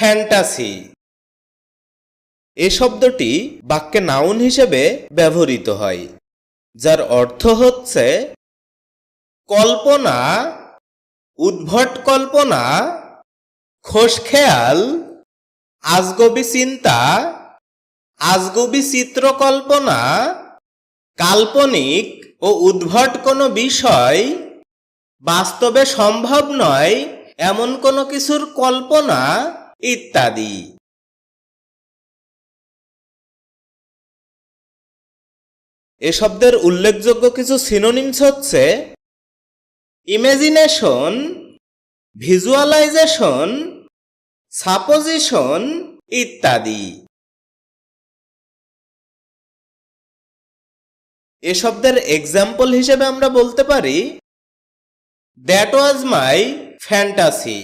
Fantasy. এ শব্দটি বাক্যে noun হিসেবে ব্যবহৃত হয়, যার অর্থ হচ্ছে কল্পনা, উদ্ভট কল্পনা খোশখেয়াল আজগবি চিন্তা, আজগবি চিত্রকল্পনা কাল্পনিক ও উদ্ভট কোনো বিষয়, বাস্তবে সম্ভব নয় এমন কোনো কিছুর কল্পনা ইত্যাদি। এ শব্দের উল্লেখযোগ্য কিছু সিনোনিমস হচ্ছে ইমেজিনেশন ভিজুয়ালাইজেশন সাপোজিশন ইত্যাদি। এ শব্দের এক্সাম্পল হিসেবে আমরা বলতে পারি দ্যাট ওয়াজ মাই ফ্যান্টাসি